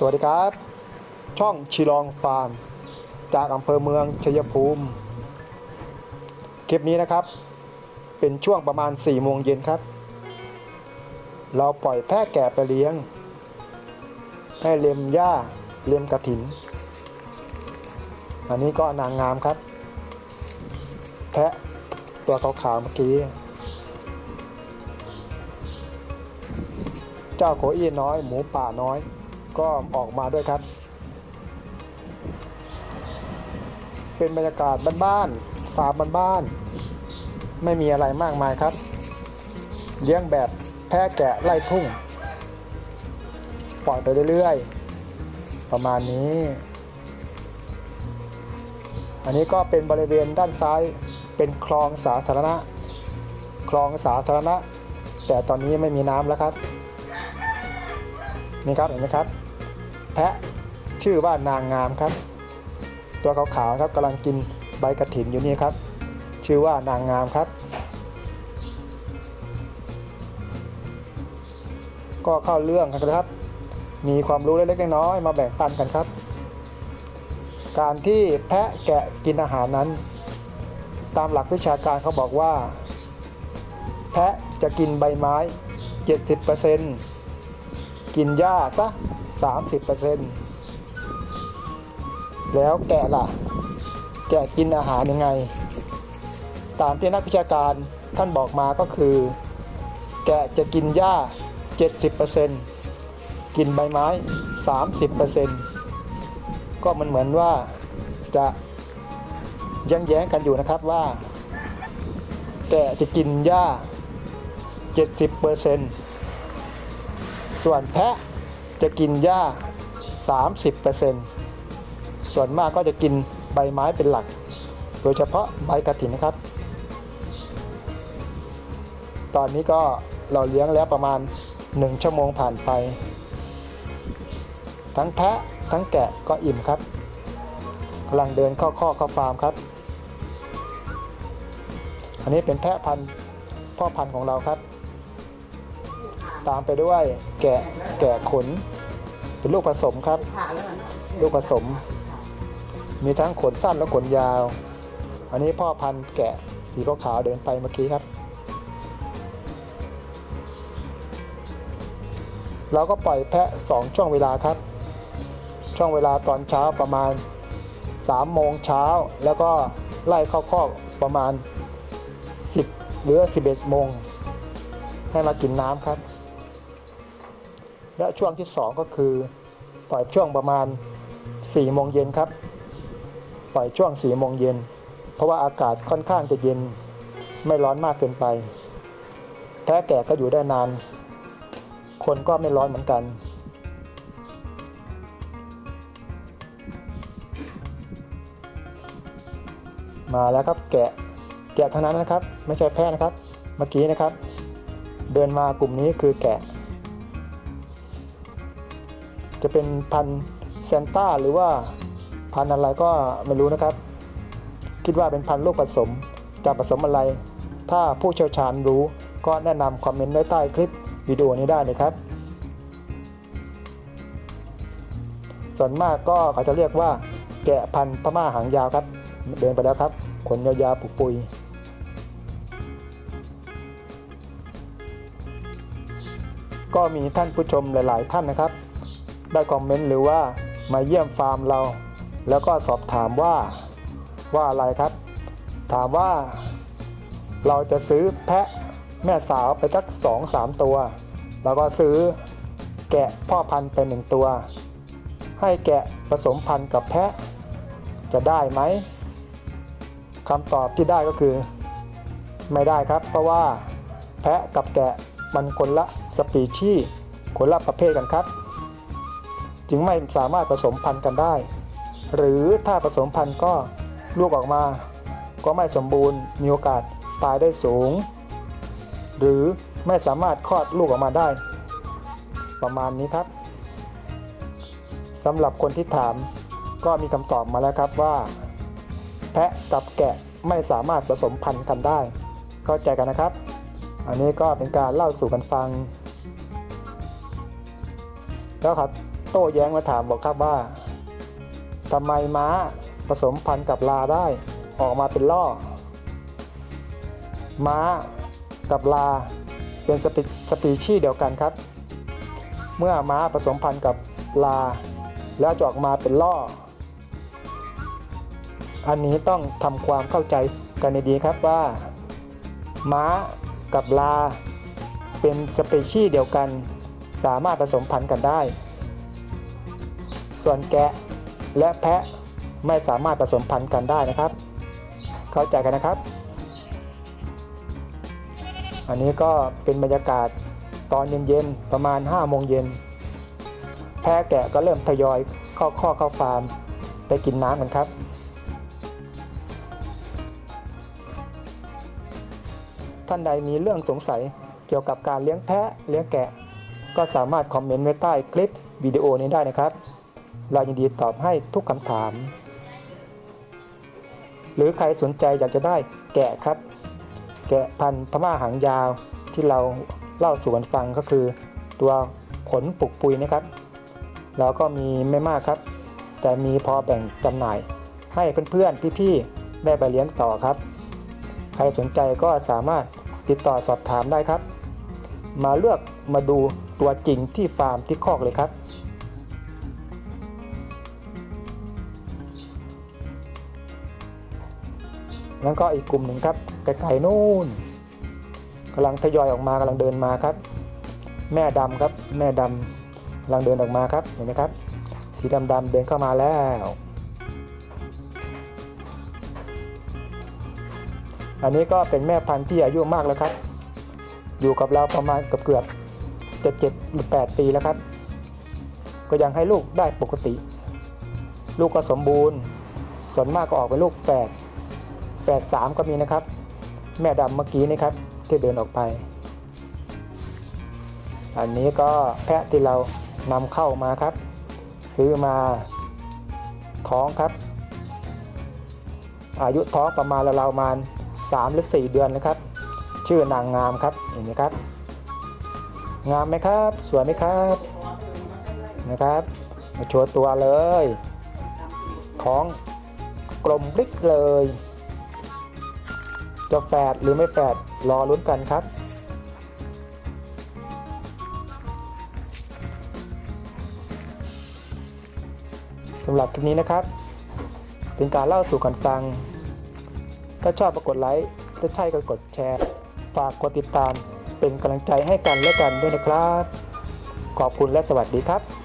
สวัสดีครับ ช่องชิลองฟาร์ม จากอำเภอเมืองชัยภูมิ คลิปนี้นะครับ เป็นช่วงประมาณ4โมงเย็นครับ เราปล่อยแพะแกะไปเลี้ยง ให้เล็มหญ้าเล็มกระถิน อันนี้ก็นางงามครับ แพะตัวขาวๆเมื่อกี้ เจ้าโคอี้น้อย หมูป่าน้อย ก็ออกมาด้วยครับ เป็นบรรยากาศบ้านๆฟาร์มบ้านๆไม่มีอะไรมากมายครับเลี้ยงแบบแพะแกะไล่ทุ่งปล่อยไปเรื่อยๆ ประมาณนี้ อันนี้ก็เป็นบริเวณด้านซ้ายเป็นคลองสาธารณะ คลองสาธารณะ แต่ตอนนี้ไม่มีน้ำแล้วครับ นี่ครับเห็นไหมครับ แพะชื่อว่านางงามครับ ตัวขาวๆครับกำลังกินใบกระถินอยู่นี่ครับ ชื่อว่านางงามครับ ก็เข้าเรื่องกันครับ มีความรู้เล็กๆน้อยๆมาแบ่งปันกันครับ การที่แพะแกะกินอาหารนั้น ตามหลักวิชาการเขาบอกว่า แพะจะกินใบไม้ 70% กินหญ้าซะ30%แล้วแกะล่ะ แกะกินอาหารยังไง ตามที่นักวิชาการท่านบอกมาก็คือ แกะจะกินหญ้า 70%กินใบไม้ 30%ก็มันเหมือนว่าจะยังแย้งกันอยู่นะครับว่า แกะจะกินหญ้า 70% ส่วนแพะจะกินหญ้า 30%ส่วนมากก็จะกินใบไม้เป็นหลัก โดยเฉพาะใบกระถินนะครับ ตอนนี้ก็เราเลี้ยงแล้วประมาณ 1 ชั่วโมงผ่านไป ทั้งแพะทั้งแกะก็อิ่มครับกำลังเดินเข้าข้อเข้าฟาร์มครับ อันนี้เป็นแพะพันธุ์พ่อพันธุ์ของเราครับ ตามไปด้วยแกะแกะขน เป็นลูกผสมครับลูกผสม มีทั้งขนสั้นและขนยาว อันนี้พ่อพันธุ์แกะสีขาวๆเดินไปเมื่อกี้ครับ เราก็ปล่อยแพะ 2 ช่วงเวลาครับ ช่วงเวลาตอนเช้าประมาณ3โมงเช้าแล้วก็ไล่เข้าคอกประมาณ 10 หรือ 11โมงให้มากินน้ำครับ และช่วงที่ 2 ก็คือปล่อยช่วงประมาณ4โมงเย็นครับ ปล่อยช่วง4โมงเย็น เพราะว่าอากาศค่อนข้างจะเย็นไม่ร้อนมากเกินไปแพะแก่ก็อยู่ได้นาน คนก็ไม่ร้อนเหมือนกัน มาแล้วครับแกะแกะเท่านั้นนะครับ ไม่ใช่แพะนะครับ เมื่อกี้นะครับ เดินมากลุ่มนี้คือแกะ จะเป็นพันเซนต้าหรือว่าพันอะไรก็ไม่รู้นะครับ คิดว่าเป็นพันธุ์ลูกผสมจะผสมอะไร ถ้าผู้เชี่ยวชาญรู้ก็แนะนำคอมเมนต์ไว้ใต้คลิปวิดีโอนี้ได้เลยครับ ส่วนมากก็เขาจะเรียกว่าแกะพันพม่าหางยาวครับ เดินไปแล้วครับขนยาวๆปุกปุยก็มีท่านผู้ชมหลาย ๆ ท่านนะครับ ได้คอมเมนต์หรือว่ามาเยี่ยมฟาร์มเรา แล้วก็สอบถามว่าว่าอะไรครับ ถามว่าเราจะซื้อแพะแม่สาวไปสักสองสามตัว แล้วก็ซื้อแกะพ่อพันธุ์ไปหนึ่งตัว ให้แกะผสมพันธุ์กับแพะ จะได้ไหมคำตอบที่ได้ก็คือ ไม่ได้ครับ เพราะว่าแพะกับแกะมันคนละสปีชีส์คนละประเภทกันครับ จึงไม่สามารถผสมพันธุ์กันได้ หรือถ้าผสมพันธุ์ก็ลูกออกมา ก็ไม่สมบูรณ์มีโอกาสตายได้สูง หรือไม่สามารถคลอดลูกออกมาได้ ประมาณนี้ครับสำหรับคนที่ถามก็มีคำตอบมาแล้วครับว่า แพะกับแกะไม่สามารถผสมพันธุ์กันได้ เข้าใจกันนะครับ อันนี้ก็เป็นการเล่าสู่กันฟังแล้วครับ โต้แย้งมาถามบอกครับว่าทำไมม้าผสมพันธุ์กับลาได้ออกมาเป็นล่อ ม้ากับลาเป็นสปสปีชีส์เดียวกันครับ เมื่อม้าผสมพันธุ์กับลา แล้วจะออกมาเป็นล่อ อันนี้ต้องทำความเข้าใจกันดีครับว่า ม้ากับลา เป็นสเปชีส์เดียวกัน สามารถผสมพันธุ์กันได้ ส่วนแกะและแพะไม่สามารถผสมพันธุ์กันได้นะครับ เข้าใจกันนะครับ อันนี้ก็เป็นบรรยากาศตอนเย็นๆประมาณ5โมงเย็นแพะแกะก็เริ่มทยอยเข้าข้อเข้าฟาร์มไปกินน้ำกันครับท่านใดมีเรื่องสงสัยเกี่ยวกับการเลี้ยงแพะเลี้ยงแกะ ก็สามารถคอมเมนต์ไว้ใต้คลิปวิดีโอนี้ได้นะครับ เรายินดีตอบให้ทุกคำถาม หรือใครสนใจอยากจะได้แกะครับ แกะพันธุ์พม่าหางยาวที่เราเล่าสู่กันฟังก็คือ ตัวขนปุกปุยนะครับเราก็มีไม่มากครับ แต่มีพอแบ่งจำหน่าย ให้เพื่อนๆพี่ๆได้ไปเลี้ยงต่อครับ ใครสนใจก็สามารถติดต่อสอบถามได้ครับ มาเลือกมาดูตัวจริงที่ฟาร์มที่คอกเลยครับ แล้วก็อีกกลุ่มหนึ่งครับไกลๆนู่นกำลังทยอยออกมากำลังเดินมาครับ แม่ดำครับ แม่ดำกำลังเดินออกมาครับเห็นไหมครับ สีดำๆเดินเข้ามาแล้วอันนี้ก็เป็นแม่พันธุ์ที่อายุมากแล้วครับ อยู่กับเราประมาณเกือบเกือบจะเจ็ดหรือแปดปีแล้วครับ ก็ยังให้ลูกได้ปกติ ลูกก็สมบูรณ์ ส่วนมากก็ออกเป็นลูกแฝด แฝดสามก็มีนะครับ แม่ดำเมื่อกี้นี่ครับที่เดินออกไป อันนี้ก็แพะที่เรานำเข้ามาครับ ซื้อมาท้องครับ อายุท้องประมาณราวๆมาณ3หรือ 4 เดือนนะครับ ชื่อนางงามครับเห็นไหมครับ งามไหมครับ สวยไหมครับนะครับมาโชว์ตัวเลย ท้องกลมกลิกเลย จะแฝดหรือไม่แฝดรอลุ้นกันครับ สำหรับคลิปนี้นะครับ เป็นการเล่าสู่กันฟัง ถ้าชอบก็กดไลค์ถ้าใช่ก็กดแชร์ ฝากกดติดตามเป็นกำลังใจให้กันและกันด้วยนะครับ ขอบคุณและสวัสดีครับ